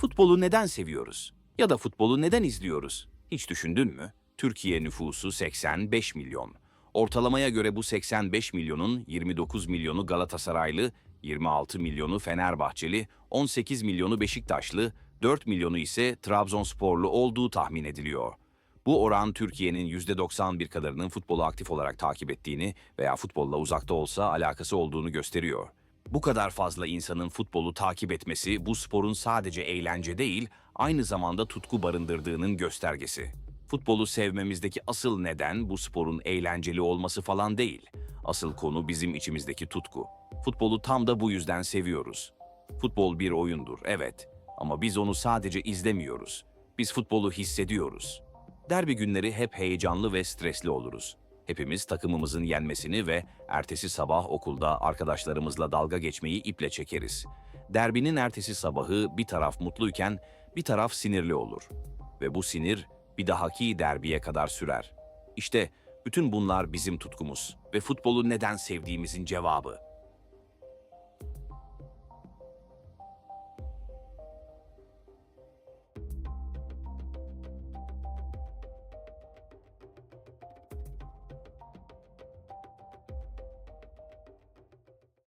Futbolu neden seviyoruz? Ya da futbolu neden izliyoruz? Hiç düşündün mü? Türkiye nüfusu 85 milyon. Ortalamaya göre bu 85 milyonun 29 milyonu Galatasaraylı, 26 milyonu Fenerbahçeli, 18 milyonu Beşiktaşlı, 4 milyonu ise Trabzonsporlu olduğu tahmin ediliyor. Bu oran Türkiye'nin %91 kadarının futbolu aktif olarak takip ettiğini veya futbolla uzakta olsa alakası olduğunu gösteriyor. Bu kadar fazla insanın futbolu takip etmesi bu sporun sadece eğlence değil, aynı zamanda tutku barındırdığının göstergesi. Futbolu sevmemizdeki asıl neden bu sporun eğlenceli olması falan değil. Asıl konu bizim içimizdeki tutku. Futbolu tam da bu yüzden seviyoruz. Futbol bir oyundur, evet. Ama biz onu sadece izlemiyoruz. Biz futbolu hissediyoruz. Derbi günleri hep heyecanlı ve stresli oluruz. Hepimiz takımımızın yenmesini ve ertesi sabah okulda arkadaşlarımızla dalga geçmeyi iple çekeriz. Derbinin ertesi sabahı bir taraf mutluyken bir taraf sinirli olur. Ve bu sinir bir dahaki derbiye kadar sürer. İşte bütün bunlar bizim tutkumuz ve futbolu neden sevdiğimizin cevabı.